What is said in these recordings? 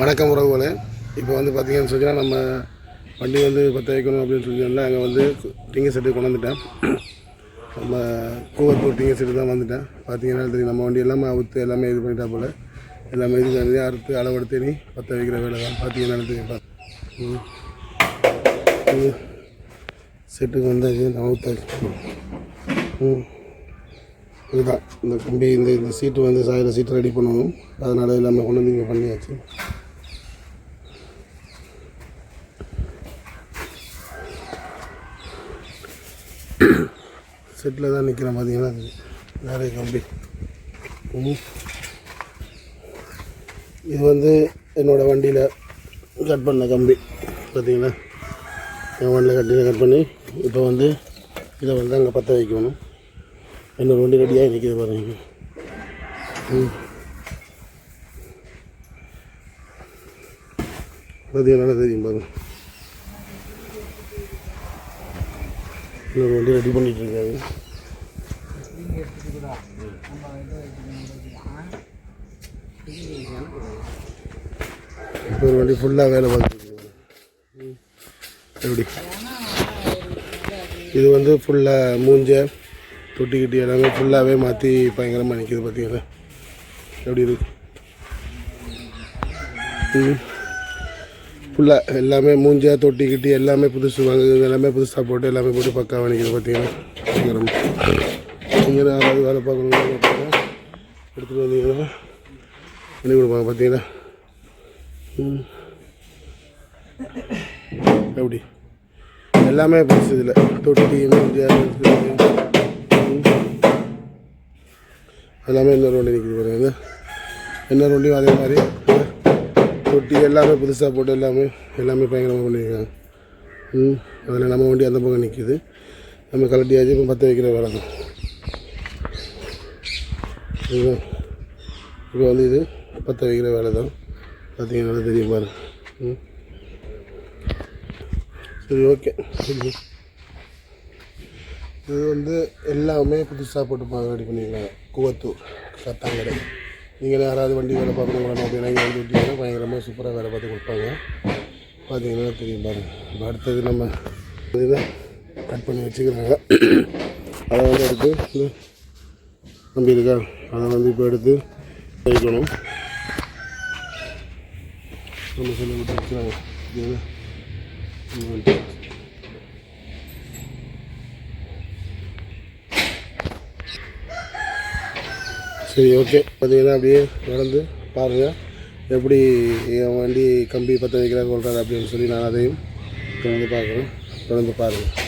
வணக்கம் உறவுகளே. இப்போ வந்து பார்த்தீங்கன்னு சொன்னால் நம்ம வண்டி வந்து பற்ற வைக்கணும் அப்படின்னு சொல்லி அங்கே வந்து டிங்க செட்டு கொண்டாந்துட்டேன் நம்ம கூவத்தூர் டிங்க செட்டு தான் வந்துட்டேன். பார்த்தீங்கன்னா தெரியும் நம்ம வண்டி எல்லாமே அவுத்து எல்லாமே இது பண்ணிட்டா போல். எல்லாமே இது பண்ணி அறுத்து அளவெடுத்து நீ பற்ற வைக்கிற வேலை தான். பார்த்தீங்கன்னா தெரியும்? செட்டுக்கு வந்தாச்சு நான் அவுத்தாச்சு. ம். இதுதான். இந்த கம்பி இந்த இந்த சீட்டு வந்து சாயிர சீட்டு ரெடி பண்ணணும். அதனால் எல்லாமே கொண்டு வந்து இங்கே பண்ணியாச்சு. செட்டில் தான் நிற்கிறேன் பார்த்தீங்கன்னா நிறைய கம்பி. ம். இது வந்து என்னோடய வண்டியில் கட் பண்ண கம்பி. பார்த்தீங்களா? என் வண்டியில் கட்டி கட் பண்ணி இப்போ வந்து இதை வந்து அங்கே பற்ற வைக்கணும். இன்னொரு வண்டி ரெடியாக நிற்கிது பாருங்க. ம். பார்த்தீங்கன்னா தெரியும் பாருங்கள் இன்னொரு வண்டி ரெடி பண்ணிட்டு இருக்காரு இப்போ ஒரு வண்டி ஃபுல்லாக வேலை பார்த்துருக்கோம் எப்படி? இது வந்து ஃபுல்லாக மூஞ்ச தொட்டி கிட்டி எல்லாமே ஃபுல்லாகவே மாற்றி பயங்கரமாக நிற்கிது பார்த்தீங்களா எப்படி இருக்கு? ம். ஃபுல்லாக எல்லாமே மூஞ்சா தொட்டி கிட்டி எல்லாமே புதுசு வாங்க எல்லாமே புதுசாக போட்டு எல்லாமே போட்டு பக்காவாக நிற்கிது பார்த்தீங்கன்னா நீங்கள் யாராவது வேலை பார்க்கணும் எடுத்துகிட்டு வந்தீங்கன்னா பண்ணி கொடுப்பாங்க பார்த்தீங்கன்னா. எப்படி? எல்லாமே புதுசு இதில். தொட்டி மூஞ்சா எல்லாமே இன்னொரு வண்டி நிற்கிது பாருங்கள் இன்னொரு வண்டியும் அதே மாதிரி. தொட்டி எல்லாமே புதுசாக போட்டு எல்லாமே எல்லாமே பயங்கரமாக பண்ணியிருக்காங்க ம் அதில் நம்ம வண்டி அந்த பக்கம் நிற்கிது நம்ம கலட்டியாச்சு இப்போ பற்ற வைக்கிற வேலை தான். இதுதான். இப்போ வந்து இது பற்ற வைக்கிற வேலை தான். பார்த்தீங்கன்னா தெரியும் பாருங்க ம். சரி ஓகே. சரி இது வந்து எல்லாமே புதுசாக போட்டு ரெடி பண்ணியிருக்காங்க குவத்தூர் சத்தாங்கடை. நீங்கள் யாராவது வண்டி வேலை பார்க்கணும் அப்படின்னா இங்கே வந்து விட்டீங்கன்னா பயங்கரமாக சூப்பராக வேலை பார்த்து கொடுப்பாங்க. பார்த்தீங்கன்னா தெரியும் பாருங்கள் இப்போ அடுத்தது நம்ம இதுதான் கட் பண்ணி வச்சுக்கிறாங்க. அதை வந்து எடுத்து நம்பி இருக்கா? அதை வந்து இப்போ எடுத்து வைக்கணும். நம்ம சொல்லி விட்டு வச்சுக்கிறாங்க பார்த்தீங்களா? நம்ம வந்து சரி ஓகே பார்த்தீங்கன்னா அப்படியே நடந்து பாருங்கள் எப்படி என் வண்டி கம்பி பற்ற வைக்கிறாங்க சொல்கிறாரு அப்படின்னு சொல்லி நான் அதையும் தொடர்ந்து பார்க்குறேன். தொடர்ந்து பாருங்கள்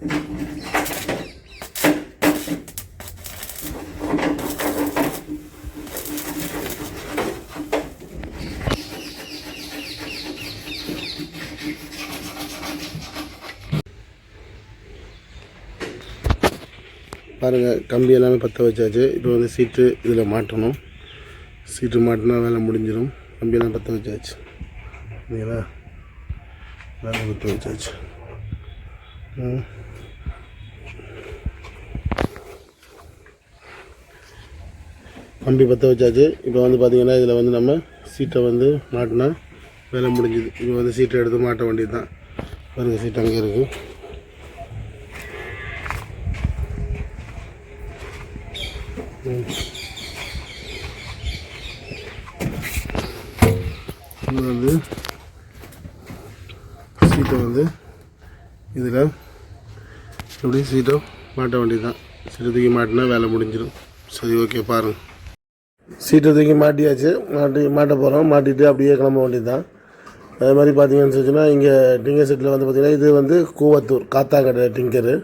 பாருங்கள் கம்பி எல்லாமே பற்ற வச்சாச்சு. இப்போ வந்து சீட்டு இதில் மாட்டணும். சீட்டு மாட்டினா வேலை முடிஞ்சிடும். கம்பியெல்லாம் பற்ற வச்சாச்சு. இல்லைங்களா வேலை பற்ற வச்சாச்சு. ம். கம்பி பற்ற வச்சாச்சு. இப்போ வந்து பார்த்திங்கன்னா இதில் வந்து நம்ம சீட்டை வந்து மாட்டினா வேலை முடிஞ்சுது. இப்போ வந்து சீட்டை எடுத்து மாட்ட வேண்டியது தான் பாருங்கள் சீட் அங்கே இருக்குது இது வந்து சீட்டை வந்து இதில் இப்படி சீட்டை மாட்ட வேண்டியது தான் சீட்டை தூக்கி மாட்டினா வேலை முடிஞ்சிடும் சரி ஓகே பாருங்கள் சீட்டை தூக்கி மாட்டியாச்சு. மாட்டி மாட்ட போகிறோம் மாட்டிட்டு அப்படியே கிளம்ப வேண்டியது தான் அதே மாதிரி பார்த்தீங்கன்னு சொல்லிச்சுன்னா இங்கே டிங்கர் செட்டில் வந்து பார்த்திங்கன்னா இது வந்து கூவத்தூர் காத்தாங்கடை டிங்கரு.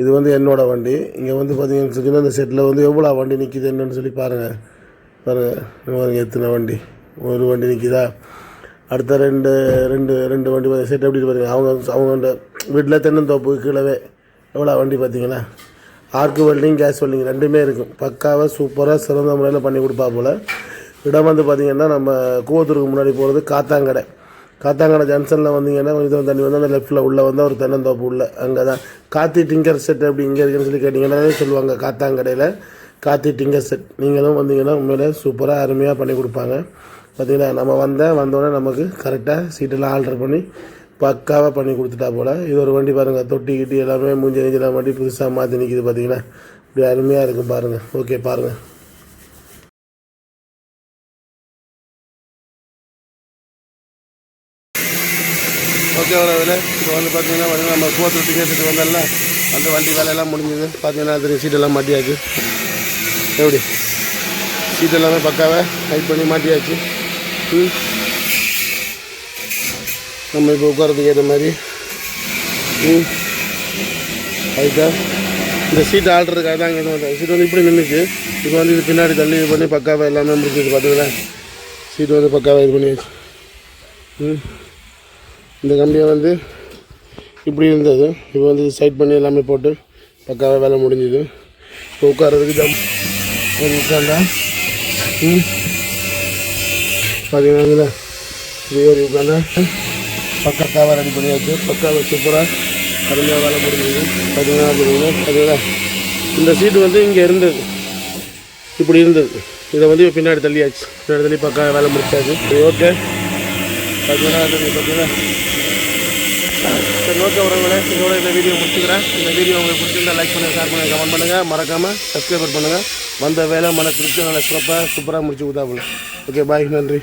இது வந்து என்னோடய வண்டி. இங்கே வந்து பார்த்தீங்கன்னு சொல்லிச்சுன்னா இந்த செட்டில் வந்து எவ்வளோ வண்டி நிற்கிது என்னன்னு சொல்லி பாருங்கள் பாருங்கள் பாருங்கள் எத்தனை வண்டி. ஒரு வண்டி நிற்கிதா அடுத்த ரெண்டு ரெண்டு ரெண்டு வண்டி செட் எப்படி பாருங்க. அவங்க அவங்க வீட்டில் தென்னந்தோப்பு கீழவே எவ்வளோ வண்டி பார்த்தீங்களா? ஆர்க்கு வெல்டிங் கேஸ் வெல்டிங் ரெண்டுமே இருக்கும். பக்காவாக சூப்பராக சிறந்த முறையில் பண்ணி கொடுப்பா போல். இடம் வந்து பார்த்திங்கன்னா நம்ம கூவத்தூருக்கு முன்னாடி போகிறது காத்தாங்கடை. காத்தாங்கடை ஜங்ஷனில் வந்தீங்கன்னா கொஞ்சம் தண்ணி வந்து அந்த லெஃப்ட்டில் உள்ளே வந்து ஒரு தென்னந்தோப்பு உள்ள. அங்கே தான் காத்தி டிங்கர் செட் அப்படி இங்கே இருக்குன்னு சொல்லி கேட்டிங்கன்னா சொல்லுவாங்க காத்தாங்கடையில். காத்தி டிங்கர் செட் நீங்களும் வந்தீங்கன்னா உண்மையிலே சூப்பராக அருமையாக பண்ணி கொடுப்பாங்க. பார்த்தீங்கன்னா நம்ம வந்த வந்தோடனே நமக்கு கரெக்டாக சீட்டெல்லாம் ஆல்ட்ரு பண்ணி பக்காவாக பண்ணி கொடுத்துட்டா போல். இது ஒரு வண்டி பாருங்கள் தொட்டி கிட்டி எல்லாமே மூஞ்சி நெஞ்செல்லாம் வண்டி புதுசாக மாற்றி நிற்கிது பார்த்தீங்கன்னா இப்படி அருமையாக இருக்கும் பாருங்கள் ஓகே பாருங்கள் ஓகே வரவில் இப்போ வந்து பார்த்தீங்கன்னா வந்து நம்ம கோத்தூர் டிக்கெட்டுக்கு வந்தால அந்த வண்டி வேலையெல்லாம் முடிஞ்சது. பார்த்தீங்கன்னா தெரியும் சீட்டெல்லாம் மாட்டியாச்சு. எப்படி? சீட் எல்லாமே பக்காவை டைட் பண்ணி மாட்டியாச்சு. ம். நம்ம இப்போ உட்காரதுக்கு ஏற்ற மாதிரி. ம். அதுக்கா இந்த சீட் ஆல்றதுக்காக தான் இங்கே வந்தேன் சீட் வந்து இப்படி நின்றுச்சு இப்போ வந்து இது பின்னாடி தள்ளி இது பண்ணி பக்காவாக எல்லாமே முடிஞ்சிருக்கு பார்த்தீங்களா சீட் வந்து பக்காவாக இது பண்ணியாச்சு. ம். இந்த கம்பியை வந்து இப்படி இருந்தது. இப்போ வந்து சைட் பண்ணி எல்லாமே போட்டு பக்காவாக வேலை முடிஞ்சுது. இப்போ உட்காரதுக்கு தம் ஒரு உட்காந்தா ம். பார்த்தீங்கன்னா இது ஏறி உட்காந்தா பக்கத்தாவை ரெடி பண்ணியாச்சு. பக்காவை சூப்பராக அருமையாக வேலை முடிஞ்சுது. பார்த்தீங்கன்னா பார்த்தீங்கன்னா இந்த சீட்டு வந்து இங்கே இருந்தது. இப்படி இருந்தது. இதை வந்து பின்னாடி தள்ளியாச்சு. பின்னாடி தள்ளி பக்கா வேலை முடிச்சாச்சு. ஓகே. பார்த்தீங்கன்னா பார்த்தீங்கன்னா சரி ஓகே உறவுகளே. இதோட இந்த வீடியோ முடிச்சுக்கிறேன். இந்த வீடியோ உங்களுக்கு பிடிச்சிருந்தா லைக் பண்ணுங்கள் ஷேர் பண்ணுங்கள் கமெண்ட் பண்ணுங்கள் மறக்காமல் சப்ஸ்கிரைபர் பண்ணுங்கள் வந்த வேலை மன திருப்தி நல்லா சிறப்பாக சூப்பராக முடிச்சு கொடுத்தாப்புல ஓகே பாய் நன்றி.